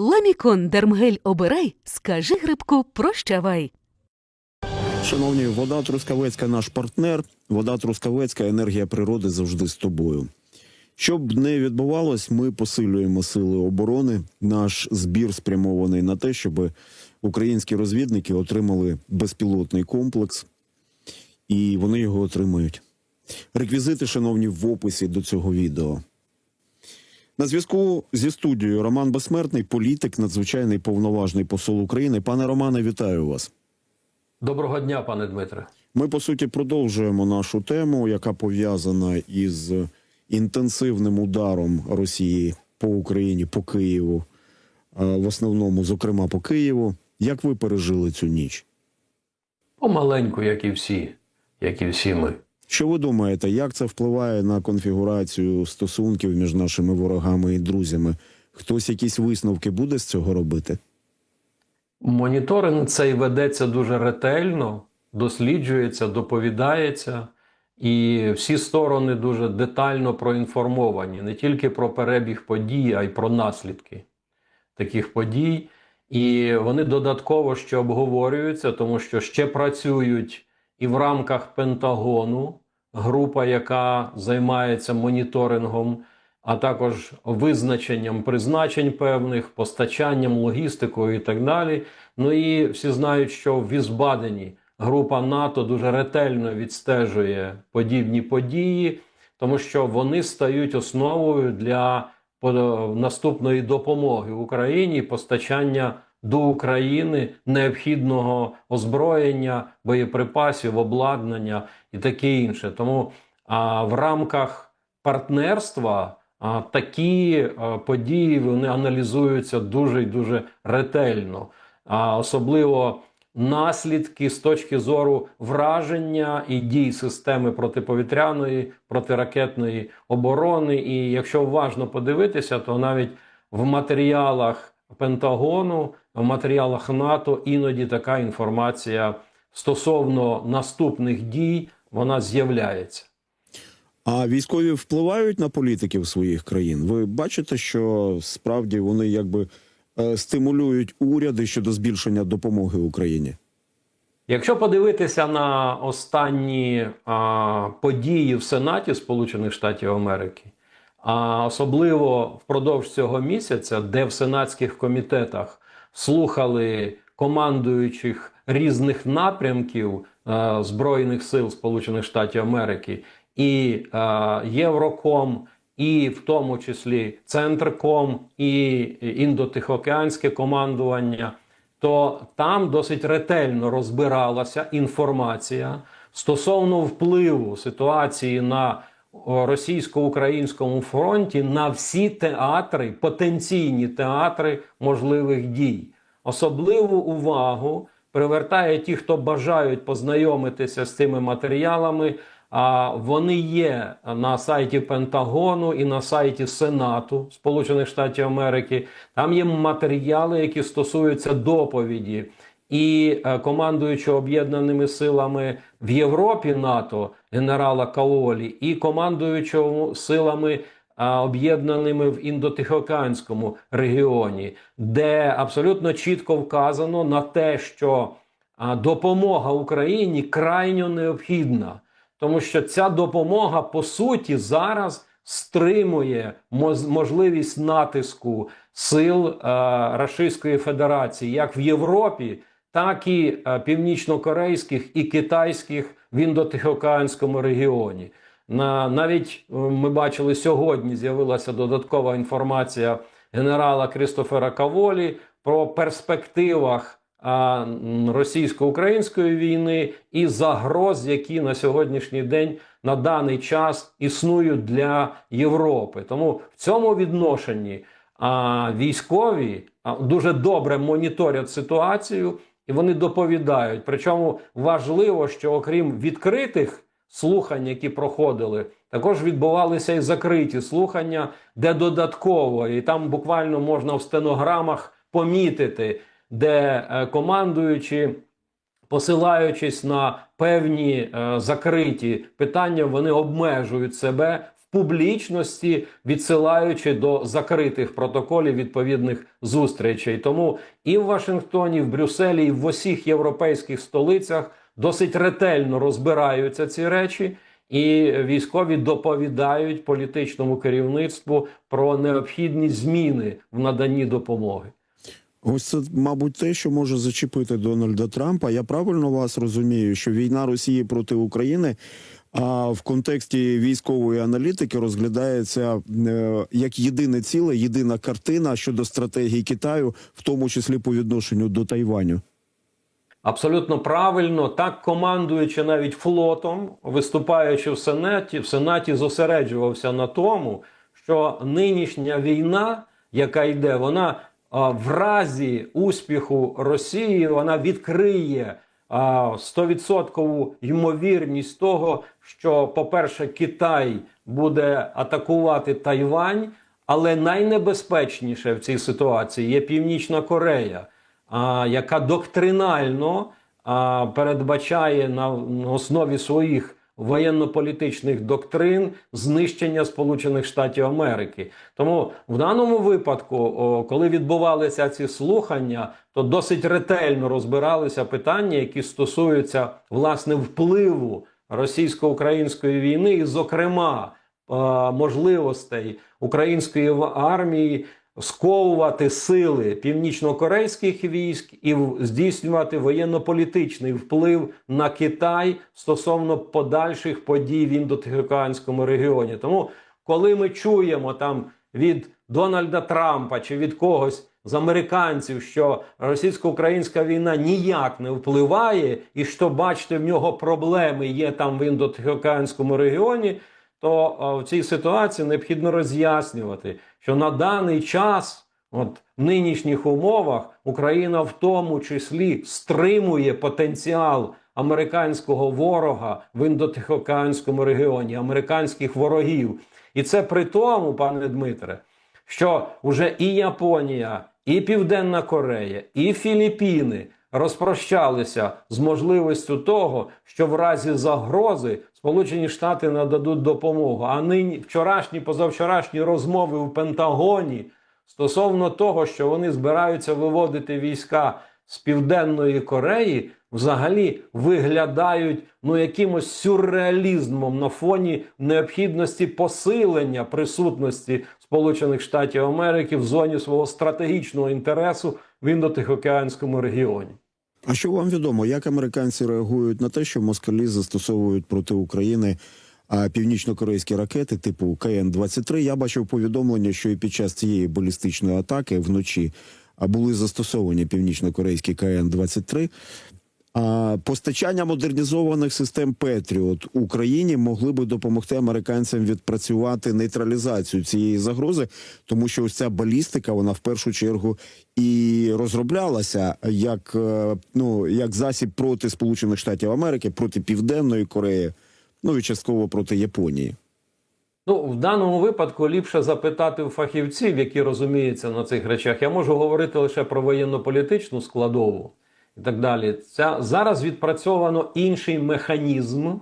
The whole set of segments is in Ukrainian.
Ламікон Дермгель обирай, скажи грибку прощавай. Шановні, вода Трускавецька наш партнер. Вода Трускавецька, енергія природи завжди з тобою. Щоб не відбувалось, ми посилюємо сили оборони. Наш збір спрямований на те, щоб українські розвідники отримали безпілотний комплекс, і вони його отримають. Реквізити, шановні, в описі до цього відео. На зв'язку зі студією Роман Безсмертний, політик, надзвичайний повноважний посол України. Пане Романе, вітаю вас. Доброго дня, пане Дмитре. Ми по суті продовжуємо нашу тему, яка пов'язана із інтенсивним ударом Росії по Україні, по Києву, в основному, зокрема, по Києву. Як ви пережили цю ніч? Помаленьку, як і всі, як і всі ми. Що ви думаєте, як це впливає на конфігурацію стосунків між нашими ворогами і друзями? Хтось якісь висновки буде з цього робити? Моніторинг цей ведеться дуже ретельно, досліджується, доповідається, і всі сторони дуже детально проінформовані не тільки про перебіг подій, а й про наслідки таких подій. І вони додатково ще обговорюються, тому що ще працюють і в рамках Пентагону група, яка займається моніторингом, а також визначенням призначень певних, постачанням, логістикою і так далі. Ну і всі знають, що в Візбадені група НАТО дуже ретельно відстежує подібні події, тому що вони стають основою для по- наступної допомоги Україні, постачання до України необхідного озброєння, боєприпасів, обладнання і таке інше. Тому а, в рамках партнерства а, такі а, події вони аналізуються дуже і дуже ретельно, а особливо наслідки з точки зору враження і дій системи протиповітряної, протиракетної оборони. І якщо уважно подивитися, то навіть в матеріалах Пентагону, в матеріалах НАТО іноді така інформація стосовно наступних дій вона з'являється. А військові впливають на політиків своїх країн. Ви бачите, що справді вони якби е, стимулюють уряди щодо збільшення допомоги Україні? Якщо подивитися на останні а, події в Сенаті Сполучених Штатів Америки, а особливо впродовж цього місяця, де в сенатських комітетах слухали командуючих різних напрямків а, Збройних сил Сполучених Штатів Америки і а, Євроком, і в тому числі Центрком, і індотихоокеанське командування то там досить ретельно розбиралася інформація стосовно впливу ситуації на російсько-українському фронті на всі театри, потенційні театри можливих дій. Особливу увагу привертає ті, хто бажають познайомитися з цими матеріалами. А вони є на сайті Пентагону і на сайті Сенату Сполучених Штатів Америки. Там є матеріали, які стосуються доповіді і е, командуючого об'єднаними силами в Європі НАТО генерала Каолі, і командуючого силами об'єднаними в індотихоокеанському регіоні, де абсолютно чітко вказано на те, що допомога Україні крайньо необхідна, тому що ця допомога по суті зараз стримує можливість натиску сил е, Російської Федерації як в Європі, так і е, північнокорейських і китайських в індотихоокеанському регіоні. На навіть е, ми бачили сьогодні. З'явилася додаткова інформація генерала Крістофера Каволі про перспективах російсько-української війни і загроз, які на сьогоднішній день на даний час існують для Європи. Тому в цьому відношенні військові дуже добре моніторять ситуацію і вони доповідають. Причому важливо, що окрім відкритих слухань, які проходили, також відбувалися і закриті слухання, де додатково, і там буквально можна в стенограмах помітити, де е, командуючі посилаючись на певні е, закриті питання, вони обмежують себе публічності, відсилаючи до закритих протоколів відповідних зустрічей. Тому і в Вашингтоні, і в Брюсселі, і в усіх європейських столицях досить ретельно розбираються ці речі. І військові доповідають політичному керівництву про необхідні зміни в наданні допомоги. Ось це, мабуть, те, що може зачепити Дональда Трампа. Я правильно вас розумію, що війна Росії проти України а в контексті військової аналітики розглядається е, як єдине ціле, єдина картина щодо стратегії Китаю, в тому числі по відношенню до Тайваню. Абсолютно правильно, так командуючи навіть флотом, виступаючи в сенаті, в сенаті зосереджувався на тому, що нинішня війна, яка йде, вона а, в разі успіху Росії вона відкриє а, 100% ймовірність того, що, по-перше, Китай буде атакувати Тайвань, але найнебезпечніше в цій ситуації є Північна Корея а, яка доктринально а, передбачає на, основі своїх воєнно-політичних доктрин знищення Сполучених Штатів Америки. Тому в даному випадку, о, коли відбувалися ці слухання, то досить ретельно розбиралися питання, які стосуються власне впливу російсько-української війни, і, зокрема, е, можливостей української армії сковувати сили північно-корейських військ і здійснювати воєнно-політичний вплив на Китай стосовно подальших подій в індотихоокеанському регіоні. Тому, коли ми чуємо там від Дональда Трампа чи від когось з американців, що російсько-українська війна ніяк не впливає, і що бачите, в нього проблеми є там в індотихоокеанському регіоні то е, в цій ситуації необхідно роз'яснювати, що на даний час, от в нинішніх умовах, Україна в тому числі стримує потенціал американського ворога в індотихоокеанському регіоні, американських ворогів. І це при тому, пане Дмитре, що вже і Японія, і Південна Корея, і Філіппіни розпрощалися з можливістю того, що в разі загрози Сполучені Штати нададуть допомогу. А нині вчорашні, позавчорашні розмови у Пентагоні стосовно того, що вони збираються виводити війська з Південної Кореї, взагалі виглядають ну якимось сюрреалізмом на фоні необхідності посилення присутності Сполучених Штатів Америки в зоні свого стратегічного інтересу в індотихоокеанському регіоні. А що вам відомо, як американці реагують на те, що москалі застосовують проти України північно-корейські ракети типу КН-23? Я бачив повідомлення, що і під час цієї балістичної атаки вночі були застосовані північно-корейські КН-23. А постачання модернізованих систем Петріот Україні могли би допомогти американцям відпрацювати нейтралізацію цієї загрози, тому що ось ця балістика, вона в першу чергу і розроблялася як е, ну як засіб проти Сполучених Штатів Америки, проти Південної Кореї, ну і частково проти Японії. Ну, в даному випадку ліпше запитати у фахівців, які розуміються на цих речах. Я можу говорити лише про воєнно-політичну складову і так далі. Ця зараз відпрацьовано інший механізм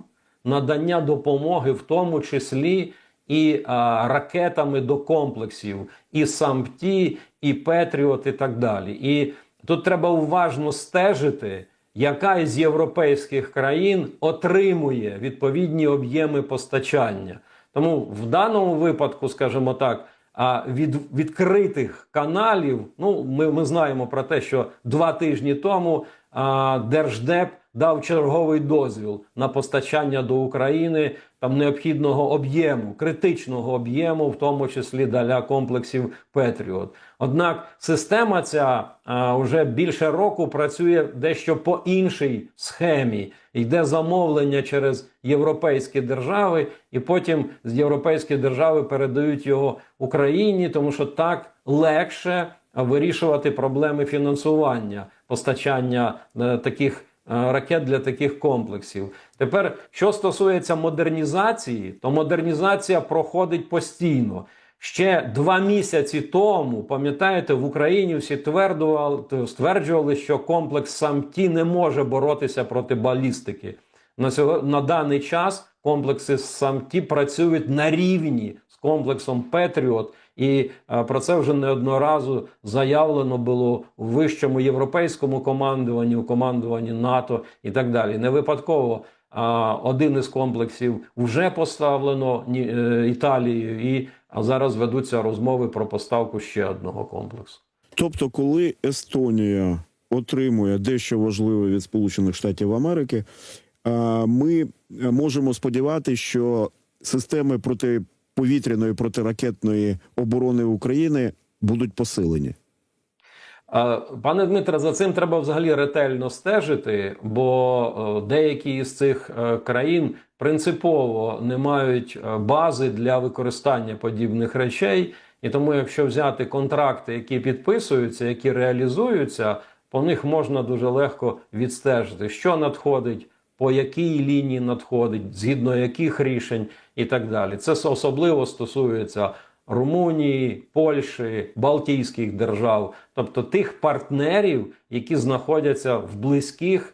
надання допомоги, в тому числі і а, ракетами до комплексів, і САМПТІ, і Петріот, і так далі. І тут треба уважно стежити. Яка із європейських країн отримує відповідні об'єми постачання? Тому в даному випадку, скажімо так, від відкритих каналів, ну ми, ми знаємо про те, що два тижні тому Держдеп дав черговий дозвіл на постачання до України там необхідного об'єму, критичного об'єму, в тому числі для комплексів Петріот. Однак система ця а, вже більше року працює дещо по іншій схемі. Йде замовлення через європейські держави, і потім з європейської держави передають його Україні, тому що так легше вирішувати проблеми фінансування постачання е, таких е, ракет для таких комплексів. Тепер, що стосується модернізації, то модернізація проходить постійно. Ще два місяці тому, пам'ятаєте, в Україні всі твердували, стверджували, що комплекс САМТІ не може боротися проти балістики. На сього- на даний час комплекси САМТі працюють на рівні з комплексом Петріот, і е, про це вже неодноразово заявлено було в вищому європейському командуванні, у командуванні НАТО і так далі. Не випадково один із комплексів вже поставлено е, Італією, і зараз ведуться розмови про поставку ще одного комплексу. Тобто, коли Естонія отримує дещо важливе від Сполучених Штатів Америки, е, ми можемо сподіватися, що системи протиповітряної протиракетної оборони України будуть посилені. Пане Дмитре, за цим треба взагалі ретельно стежити, бо е, деякі із цих е, країн принципово не мають е, бази для використання подібних речей. І тому, якщо взяти контракти, які підписуються, які реалізуються, по них можна дуже легко відстежити, що надходить, по якій лінії надходить, згідно яких рішень і так далі. Це особливо стосується Румунії, Польщі, Балтійських держав, тобто тих партнерів, які знаходяться в близьких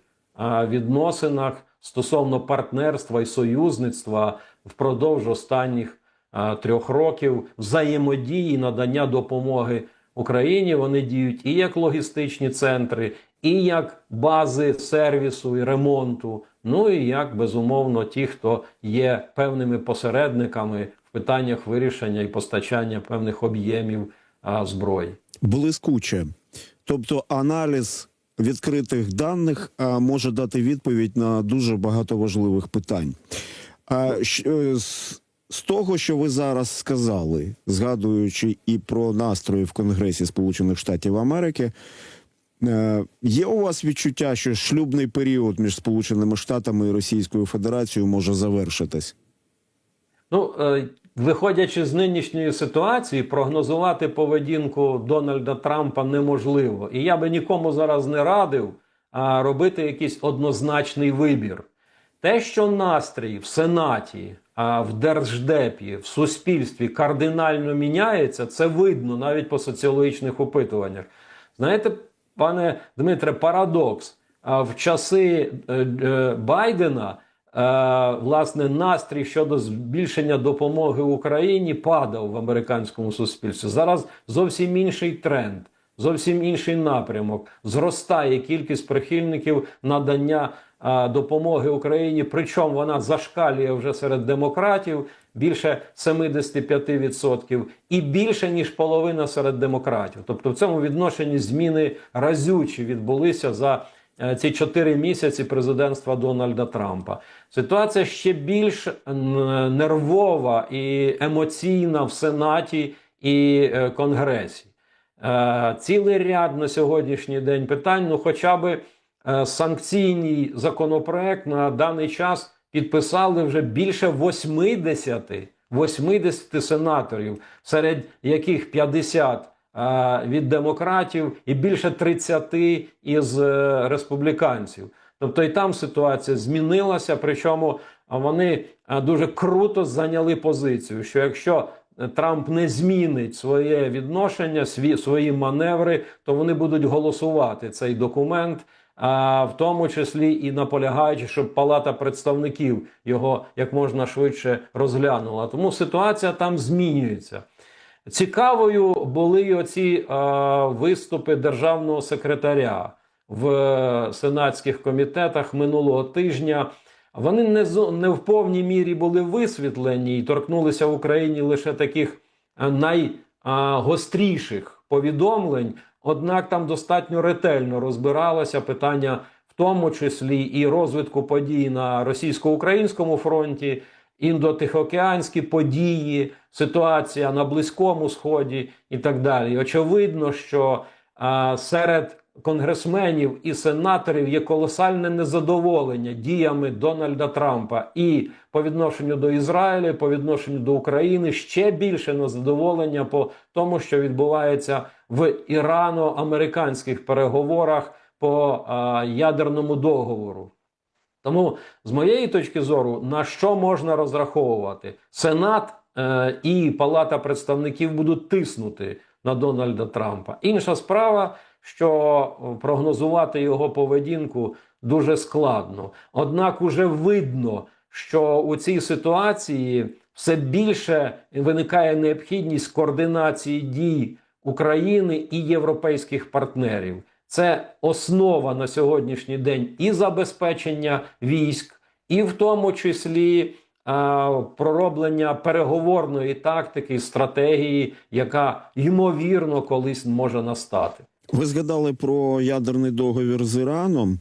відносинах стосовно партнерства і союзництва впродовж останніх трьох років взаємодії, надання допомоги Україні. Вони діють і як логістичні центри, і як бази сервісу і ремонту. Ну і як безумовно ті, хто є певними посередниками в питаннях вирішення і постачання певних об'ємів а, зброї. Блискуче. Тобто, аналіз відкритих даних а, може дати відповідь на дуже багато важливих питань. А, е, з, того, що ви зараз сказали, згадуючи і про настрої в Конгресі Сполучених Штатів Америки, є у вас відчуття, що шлюбний період між Сполученими Штатами і Російською Федерацією може завершитись? Ну, е, виходячи з нинішньої ситуації, прогнозувати поведінку Дональда Трампа неможливо. І я би нікому зараз не радив робити якийсь однозначний вибір. Те, що настрій в Сенаті, в Держдепі, в суспільстві кардинально міняється, це видно навіть по соціологічних опитуваннях. Знаєте, пане Дмитре, парадокс. В часи е, е, Байдена е, власне настрій щодо збільшення допомоги Україні падав в американському суспільстві. Зараз зовсім інший тренд, зовсім інший напрямок. Зростає кількість прихильників надання допомоги Україні. Причому вона зашкалює вже серед демократів більше 75% і більше ніж половина серед демократів. Тобто, в цьому відношенні зміни разючі відбулися за е, ці чотири місяці президентства Дональда Трампа. Ситуація ще більш нервова і емоційна в Сенаті і е, Конгресі. Е, Цілий ряд на сьогоднішній день питань, ну хоча б е, санкційний законопроект на даний час підписали вже більше 80, 80 сенаторів, серед яких 50 е, від демократів і більше 30 із е, республіканців. Тобто і там ситуація змінилася, причому вони дуже круто зайняли позицію, що якщо е, Трамп не змінить своє відношення, свої маневри, то вони будуть голосувати цей документ, а в тому числі і наполягаючи, щоб Палата представників його як можна швидше розглянула. Тому ситуація там змінюється. Цікавою були оці е, виступи державного секретаря в е, сенатських комітетах минулого тижня. Вони не, не в повній мірі були висвітлені і торкнулися в Україні лише таких е, найгостріших повідомлень. Однак там достатньо ретельно розбиралося питання, в тому числі і розвитку подій на російсько-українському фронті, індотихоокеанські події, ситуація на Близькому Сході і так далі. Очевидно, що серед конгресменів і сенаторів є колосальне незадоволення діями Дональда Трампа і по відношенню до Ізраїля, по відношенню до України ще більше незадоволення по тому, що відбувається в ірано-американських переговорах по а, ядерному договору. Тому, з моєї точки зору, на що можна розраховувати? Сенат е, і Палата представників будуть тиснути на Дональда Трампа. Інша справа, що прогнозувати його поведінку дуже складно. Однак уже видно, що у цій ситуації все більше виникає необхідність координації дій України і європейських партнерів. Це основа на сьогоднішній день і забезпечення військ, і в тому числі а, пророблення переговорної тактики, стратегії, яка ймовірно колись може настати. Ви згадали про ядерний договір з Іраном.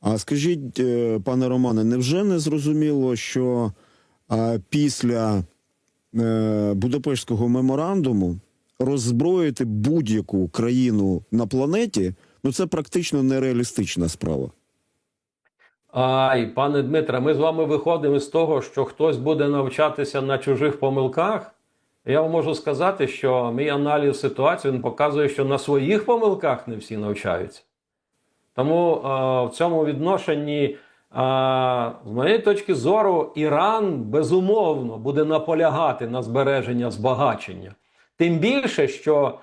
А скажіть, е, пане Романе, невже не зрозуміло, що після е, Будапештського меморандуму роззброїти будь-яку країну на планеті ну це практично нереалістична справа? Ай, пане Дмитре, ми з вами виходимо з того, що хтось буде навчатися на чужих помилках. Я вам можу сказати, що мій аналіз ситуації він показує, що на своїх помилках не всі навчаються. Тому е, в цьому відношенні, е, з моєї точки зору, Іран безумовно буде наполягати на збереження збагачення. Тим більше, що,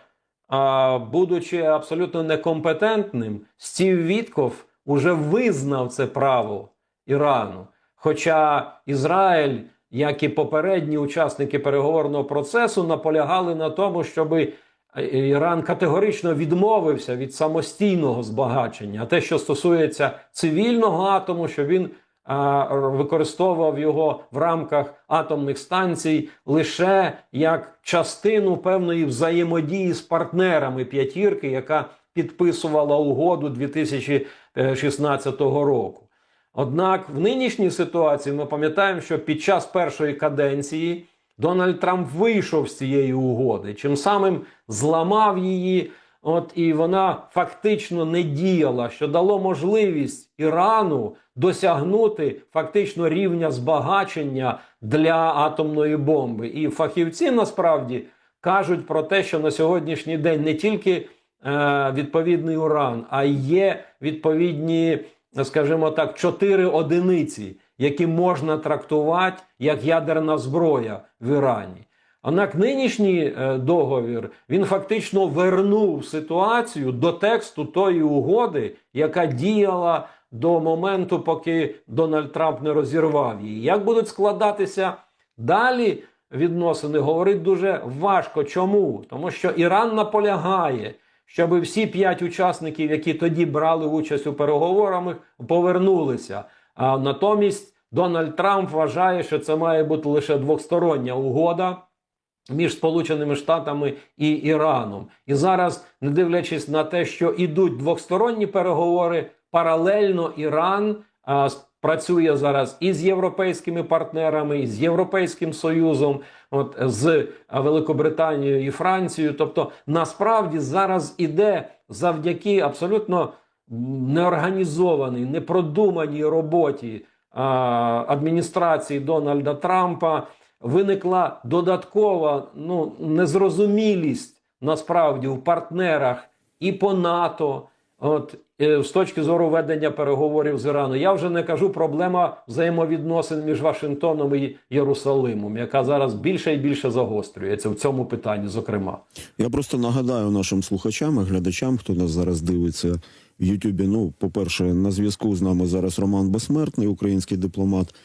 е, будучи абсолютно некомпетентним, Стів Вітков уже визнав це право Ірану. Хоча Ізраїль, як і попередні учасники переговорного процесу, наполягали на тому, щоб Іран категорично відмовився від самостійного збагачення. А те, що стосується цивільного атому, що він а, використовував його в рамках атомних станцій лише як частину певної взаємодії з партнерами п'ятірки, яка підписувала угоду 2016 року. Однак в нинішній ситуації ми пам'ятаємо, що під час першої каденції Дональд Трамп вийшов з цієї угоди, чим самим зламав її. От і вона фактично не діяла, що дало можливість Ірану досягнути фактично рівня збагачення для атомної бомби. І фахівці насправді кажуть про те, що на сьогоднішній день не тільки е, відповідний уран, а й є відповідні, скажімо так, чотири одиниці, які можна трактувати як ядерна зброя в Ірані. Однак нинішній е, договір він фактично вернув ситуацію до тексту тої угоди, яка діяла до моменту, поки Дональд Трамп не розірвав її. Як будуть складатися далі відносини, говорить дуже важко. Чому? Тому що Іран наполягає, щоб всі п'ять учасників, які тоді брали участь у переговорах, повернулися. А натомість Дональд Трамп вважає, що це має бути лише двостороння угода між Сполученими Штатами і Іраном. І зараз, не дивлячись на те, що ідуть двосторонні переговори, паралельно Іран а, працює зараз і з європейськими партнерами, і з Європейським Союзом, от з Великобританією і Францією. Тобто, насправді зараз іде завдяки абсолютно неорганізованій, непродуманій роботі а, адміністрації Дональда Трампа виникла додаткова ну, незрозумілість насправді в партнерах і по НАТО. От з точки зору ведення переговорів з Ірану, я вже не кажу проблема взаємовідносин між Вашингтоном і Єрусалимом, яка зараз більше і більше загострюється в цьому питанні, зокрема. Я просто нагадаю нашим слухачам і глядачам, хто нас зараз дивиться в Ютубі. Ну, по-перше, на зв'язку з нами зараз Роман Безсмертний, український дипломат.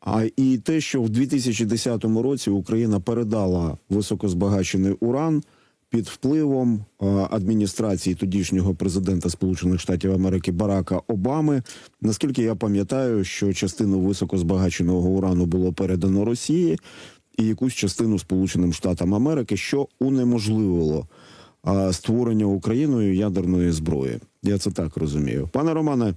А і те, що в 2010 році Україна передала високозбагачений уран під впливом адміністрації тодішнього президента Сполучених Штатів Америки Барака Обами. Наскільки я пам'ятаю, що частину високозбагаченого урану було передано Росії, і якусь частину Сполученим Штатам Америки, що унеможливило створення Україною ядерної зброї. Я це так розумію. Пане Романе,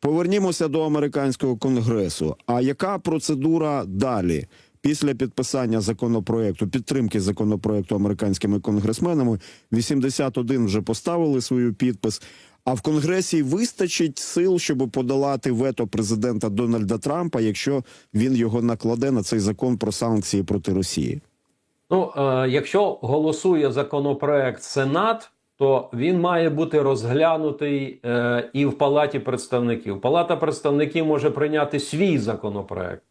повернімося до американського конгресу. А яка процедура далі? Після підписання законопроекту, підтримки законопроекту американськими конгресменами, 81 вже поставили свою підпис. А в конгресі вистачить сил, щоб подолати вето президента Дональда Трампа, якщо він його накладе на цей закон про санкції проти Росії. Ну, е, якщо голосує законопроект Сенат, то він має бути розглянутий е, і в Палаті представників. Палата представників може прийняти свій законопроект.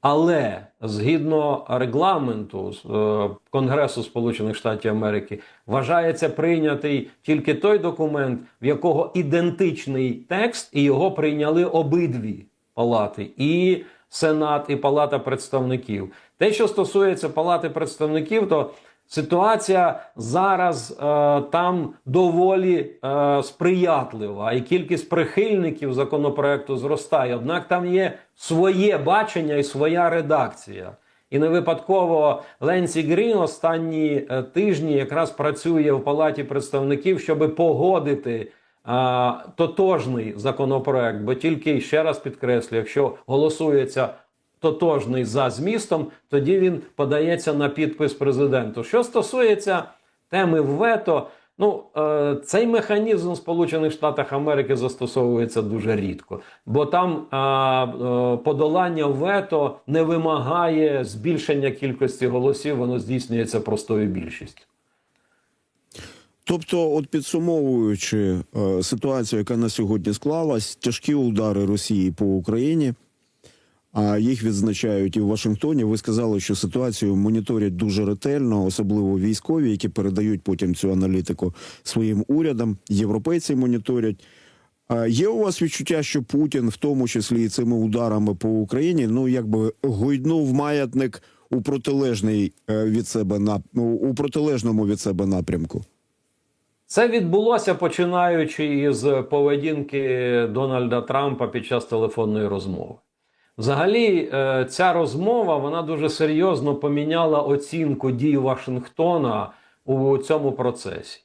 Але згідно регламенту е, Конгресу Сполучених Штатів Америки вважається прийнятий тільки той документ, в якого ідентичний текст, і його прийняли обидві палати, і Сенат, і Палата представників. Те, що стосується Палати представників, то Ситуація зараз е, там доволі е, сприятлива, і кількість прихильників законопроекту зростає. Однак там є своє бачення і своя редакція. І не випадково Ленсі Грін останні е, тижні якраз працює в Палаті представників, щоб погодити а, тотожний законопроект. Бо тільки ще раз підкреслю, якщо голосується тотожний за змістом, тоді він подається на підпис президенту. Що стосується теми вето, ну е, цей механізм Сполучених Штатах Америки застосовується дуже рідко, бо там е, е, подолання вето не вимагає збільшення кількості голосів, воно здійснюється простою більшістю. Тобто, от підсумовуючи е, ситуацію, яка на сьогодні склалась, тяжкі удари Росії по Україні, а їх відзначають і в Вашингтоні. Ви сказали, що ситуацію моніторять дуже ретельно, особливо військові, які передають потім цю аналітику своїм урядам. Європейці моніторять. Є у вас відчуття, що Путін, в тому числі і цими ударами по Україні, ну якби гойднув маятник у протилежний е, від себе на у протилежному від себе напрямку? Це відбулося починаючи із поведінки Дональда Трампа під час телефонної розмови. Взагалі, е, ця розмова вона дуже серйозно поміняла оцінку дій Вашингтона у цьому процесі.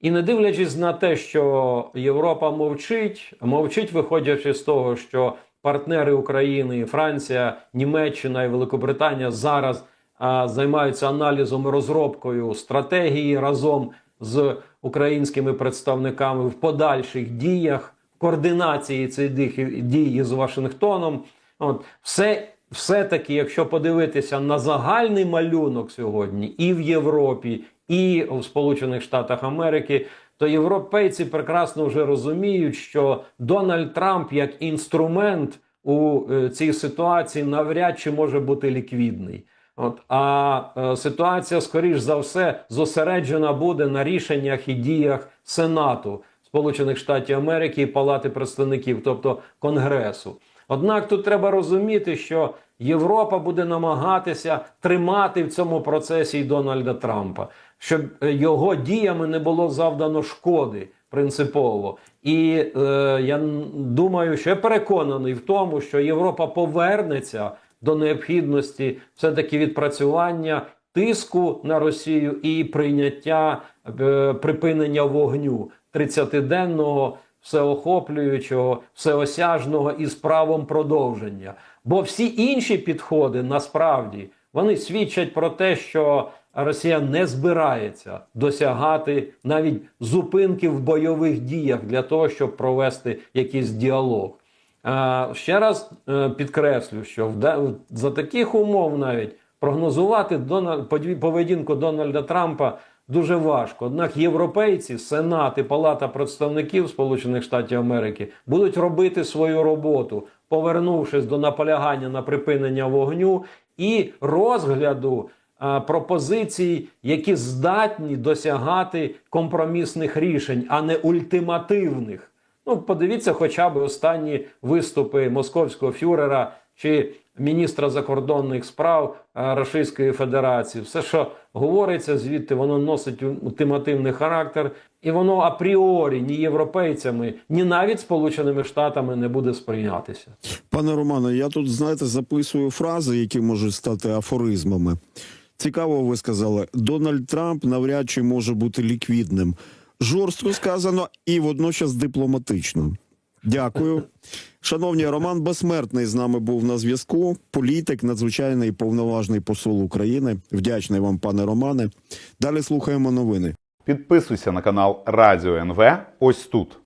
І не дивлячись на те, що Європа мовчить, мовчить, виходячи з того, що партнери України, Франція, Німеччина і Великобританія зараз а, займаються аналізом і розробкою стратегії разом з українськими представниками в подальших діях, координації цих дій з Вашингтоном. От все, все-таки, якщо подивитися на загальний малюнок сьогодні і в Європі, і в Сполучених Штатах Америки, то європейці прекрасно вже розуміють, що Дональд Трамп як інструмент у е, цій ситуації навряд чи може бути ліквідний. От, а е, ситуація, скоріш за все, зосереджена буде на рішеннях і діях Сенату Сполучених Штатів Америки і Палати представників, тобто Конгресу. Однак тут треба розуміти, що Європа буде намагатися тримати в цьому процесі і Дональда Трампа, щоб е, його діями не було завдано шкоди принципово. І е, я думаю, що я переконаний в тому, що Європа повернеться до необхідності все-таки відпрацювання тиску на Росію і прийняття е, припинення вогню 30-денного, всеохоплюючого, всеосяжного і з правом продовження. Бо всі інші підходи насправді вони свідчать про те, що Росія не збирається досягати навіть зупинки в бойових діях для того, щоб провести якийсь діалог. Е, Ще раз е, підкреслю, що за таких умов навіть прогнозувати поведінку Дональда Трампа дуже важко. Однак європейці, Сенат і Палата представників Сполучених Штатів Америки будуть робити свою роботу, повернувшись до наполягання на припинення вогню і розгляду е, пропозицій, які здатні досягати компромісних рішень, а не ультимативних. Ну, подивіться, хоча б останні виступи московського фюрера чи міністра закордонних справ е, Російської Федерації. Все, що говориться звідти, воно носить ультимативний характер, і воно апріорі ні європейцями, ні навіть Сполученими Штатами не буде сприйнятися. Пане Романе, я тут, знаєте, записую фрази, які можуть стати афоризмами. Цікаво, ви сказали, Дональд Трамп навряд чи може бути ліквідним. Жорстко сказано і водночас дипломатично. Дякую. Шановні, Роман Безсмертний з нами був на зв'язку. Політик, надзвичайний повноважний посол України. Вдячний вам, пане Романе. Далі слухаємо новини. Підписуйся на канал Радіо НВ ось тут.